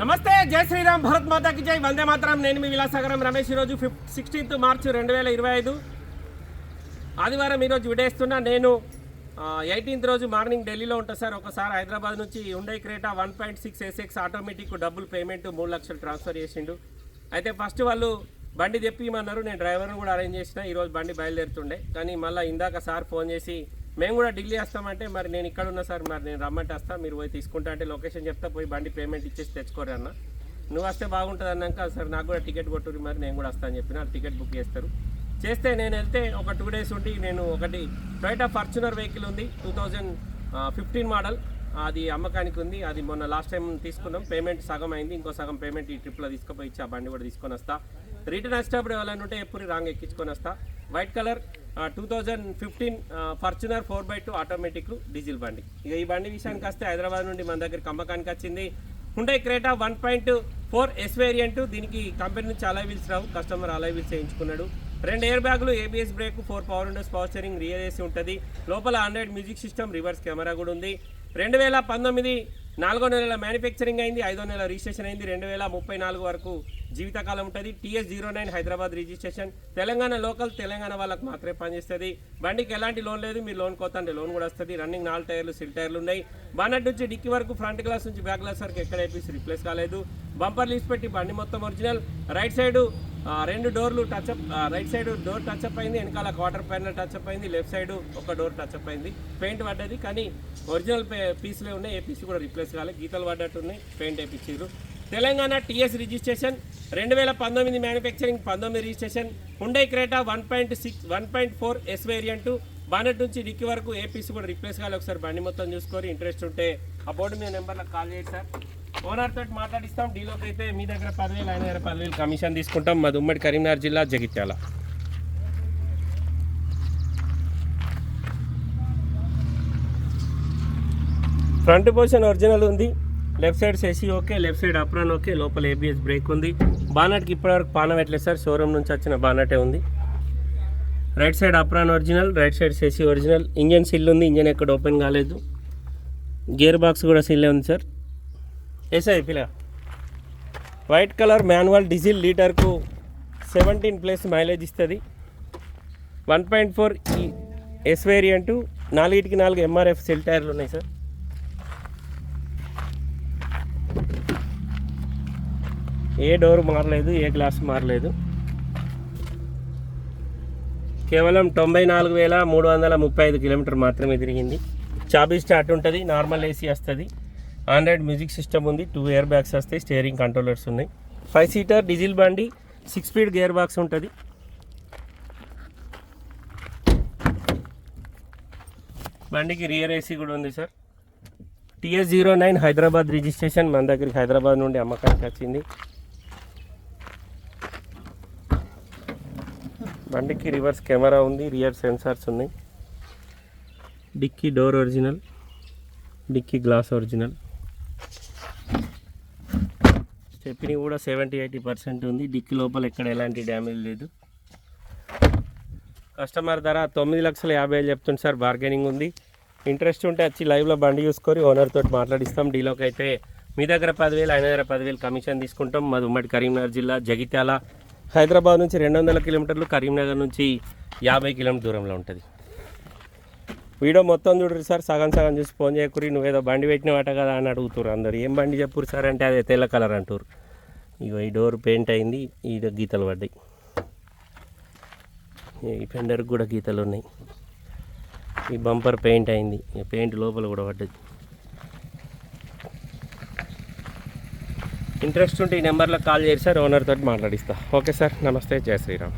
నమస్తే జై శ్రీరామ్ భరత్ మాతాకి జై. వందే మాత్రం నేను మీ విలాసాగరం రమేష్. ఈరోజు ఫిఫ్త్ సిక్స్టీన్త్ మార్చ్ రెండు వేల ఇరవై ఐదు. ఆదివారం ఈరోజు విడేస్తున్నా నేను ఎయిటీన్త్ రోజు మార్నింగ్ ఢిల్లీలో ఉంటా సార్. ఒకసారి హైదరాబాద్ నుంచి ఉండే Creta one point six SX automatic డబ్బులు పేమెంట్ మూడు లక్షలు ట్రాన్స్ఫర్ చేసిండు. అయితే ఫస్ట్ వాళ్ళు బండి తెప్పిమన్నారు నేను డ్రైవర్ని కూడా అరేంజ్ చేసిన. ఈరోజు బండి బయలుదేరుతుండే. కానీ మళ్ళీ ఇందాక సార్ ఫోన్ చేసి మేము కూడా ఢిల్లీ వస్తామంటే మరి నేను ఇక్కడ ఉన్నా సార్ మరి నేను రమ్మంటే వస్తా మీరు పోయి తీసుకుంటా అంటే లొకేషన్ చెప్తా పోయి బండి పేమెంట్ ఇచ్చేసి తెచ్చుకోరు అన్న. నువ్వు వస్తే బాగుంటుంది అన్నాక సార్ నాకు కూడా టికెట్ కొట్టుర్రి మరి నేను కూడా వస్తా అని చెప్పిన టికెట్ బుక్ చేస్తారు. చేస్తే నేను వెళ్తే ఒక టూ డేస్ ఉండి నేను ఒకటి టొయటా ఫార్చునర్ వెహికల్ ఉంది టూ థౌజండ్ ఫిఫ్టీన్ మోడల్ అది అమ్మకానికి ఉంది అది మొన్న లాస్ట్ టైం తీసుకున్నాం పేమెంట్ సగం అయింది ఇంకో సగం పేమెంట్ ఈ ట్రిప్లో తీసుకుపోయి ఇచ్చి ఆ బండి కూడా తీసుకొని వస్తా. రిటర్న్ వచ్చేటప్పుడు ఎవరైనా ఉంటే ఎప్పుడు రాంగ్ ఎక్కించుకొని వస్తా. White colour two thousand fifteen Fortuner four by two automatic diesel బండి. ఇక ఈ బండి విషయానికి వస్తే హైదరాబాద్ నుండి మన దగ్గర అమ్మకానికి వచ్చింది. Hyundai Creta one point four S variant దీనికి కంపెనీ నుంచి అలై వీల్స్ రావు కస్టమర్ అలై వీల్స్ చేయించుకున్నాడు. రెండు ఎయిర్ బ్యాగులు ABS brake four power windows power steering rear AC ఉంటుంది. లోపల Android music system reverse camera కూడా ఉంది. రెండు వేల పంతొమ్మిది నాలుగో నెలల మ్యానుఫ్యాక్చరింగ్ అయింది ఐదో నెల రిజిస్ట్రేషన్ అయింది. రెండు వేల ముప్పై నాలుగు వరకు జీవితకాలం ఉంటుంది. TS zero nine Hyderabad registration Telangana local Telangana వాళ్ళకి మాత్రమే పనిచేస్తుంది. బండికి ఎలాంటి లోన్ లేదు. మీరు లోన్ కోత అంటే లోన్ కూడా వస్తుంది. రన్నింగ్ నాలుగు టైర్లు సిల్ టైర్లు ఉన్నాయి. బానట్ నుంచి డిక్కి వరకు ఫ్రంట్ గ్లాస్ నుంచి బ్యాక్ గ్లాస్ వరకు ఎక్కడ ఏపీసీ రిప్లేస్ కాలేదు. బంపర్ లీస్ పెట్టి బండి మొత్తం ఒరిజినల్ రైట్ సైడ్ రెండు డోర్లు touch up right side door touch up అయింది వెనకాల క్వార్టర్ పైన టచ్ అప్ అయింది లెఫ్ట్ సైడ్ ఒక డోర్ టచ్ అప్ అయింది. పెయింట్ పడ్డది కానీ ఒరిజినల్ పీస్లే ఉన్నాయి ఏ పీస్ కూడా రిప్లేస్ కాలేదు గీతలు పడ్డట్టు ఉన్నాయి పెయింట్ వేయించారు తెలంగాణ టీఎస్ రిజిస్ట్రేషన్ రెండు వేల పంతొమ్మిది మ్యానుఫ్యాక్చరింగ్ పంతొమ్మిది registration Hyundai Creta one point six one point four S variant bonnet నుంచి డిక్కి వరకు ఏ పీస్ కూడా రిప్లేస్ కాలేదు ఒకసారి బండి మొత్తం చూసుకొని ఇంట్రెస్ట్ ఉంటే. ఆ బోర్డు మీ నెంబర్లకు కాల్ చేయండి సార్ ఓనర్ తోటి మాట్లాడిస్తాం. డీలోకి అయితే మీ దగ్గర పదివేలు ఆయన దగ్గర పదివేలు కమిషన్ తీసుకుంటాం. మాది ఉమ్మడి కరీంనగర్ జిల్లా జగిత్యాల. ఫ్రంట్ పొజిషన్ ఒరిజినల్ ఉంది. Left side chassis okay left side apron okay లోపల ఏబిఎస్ బ్రేక్ ఉంది. బానట్కి ఇప్పటివరకు పాన పెట్టలేదు సార్? షోరూమ్ నుంచి వచ్చిన బానటే ఉంది. Right side apron original right side chassis original engine seal ఉంది ఇంజన్ ఎక్కడ ఓపెన్ కాలేదు. గేర్ బాక్స్ కూడా సిల్లే ఉంది సార్. ఎస్ఐ పిల్ల. వైట్ కలర్ మాన్యువల్ డీజిల్ లీటర్కు సెవెంటీన్ ప్లస్ మైలేజ్ ఇస్తుంది. One point four E S variant నాలుగిటికి నాలుగు ఎంఆర్ఎఫ్ సెల్ టైర్లు ఉన్నాయి సార్ ఏ డోర్ మారలేదు ఏ గ్లాస్ మారలేదు. కేవలం తొంభై నాలుగు వేల మూడు వందల ముప్పై ఐదు కిలోమీటర్ మాత్రమే తిరిగింది. చాబీ స్టార్ట్ ఉంటుంది నార్మల్ ఏసీ వస్తుంది. ఆండ్రాయిడ్ మ్యూజిక్ సిస్టమ్ ఉంది టూ ఇయర్ బ్యాగ్స్ వస్తాయి స్టీరింగ్ కంట్రోలర్స్ ఉన్నాయి. ఫైవ్ సీటర్ డీజిల్ బండి సిక్స్ స్పీడ్ గేర్ బాక్స్ ఉంటుంది. బండికి రియర్ ఏసీ కూడా ఉంది sir TS zero nine Hyderabad registration మన దగ్గరికి హైదరాబాద్ నుండి అమ్మకానికి వచ్చింది. బండికి రివర్స్ కెమెరా ఉంది రియర్ సెన్సార్స్ ఉన్నాయి. Dicky door original dicky glass original. Stepney కూడా సెవెంటీ ఎయిటీ పర్సెంట్ ఉంది. డిక్కి లోపల ఎక్కడ ఎలాంటి డ్యామేజ్ లేదు. కస్టమర్ ధర తొమ్మిది లక్షల యాభై వేలు చెప్తుంది సార్. బార్గెనింగ్ ఉంది. ఇంట్రెస్ట్ ఉంటే వచ్చి లైవ్లో బండి చూసుకొని ఓనర్ తోటి మాట్లాడిస్తాం. డీలోకి అయితే మీ దగ్గర పదివేలు ఆయన దగ్గర పదివేలు కమిషన్ తీసుకుంటాం. మాది ఉమ్మడి కరీంనగర్ జిల్లా జగిత్యాల. హైదరాబాద్ నుంచి రెండు వందల కిలోమీటర్లు కరీంనగర్ నుంచి యాభై కిలోమీటర్ దూరంలో ఉంటుంది. వీడియో మొత్తం చూడరు సార్ సగం సగం చూసి ఫోన్ చేయకూరి నువ్వేదో బండి పెట్టినవాట కదా అని అడుగుతారు అందరు. ఏం బండి చెప్పురు సార్ అంటే అదే తెల్ల కలర్ అంటారు ఇగో ఈ డోర్ పెయింట్ అయింది ఈ గీతలు పడ్డాయి. ఈ ఫెండర్కి కూడా గీతలు ఉన్నాయి. ఈ బంపర్ పెయింట్ అయింది ఈ పెయింట్ లోపల కూడా పడ్డది. ఇంట్రెస్ట్ ఉంటే ఈ నెంబర్లో కాల్ చేసి సార్ ఓనర్ తోటి మాట్లాడిస్తా. ఓకే సార్ నమస్తే జయ శ్రీరామ్.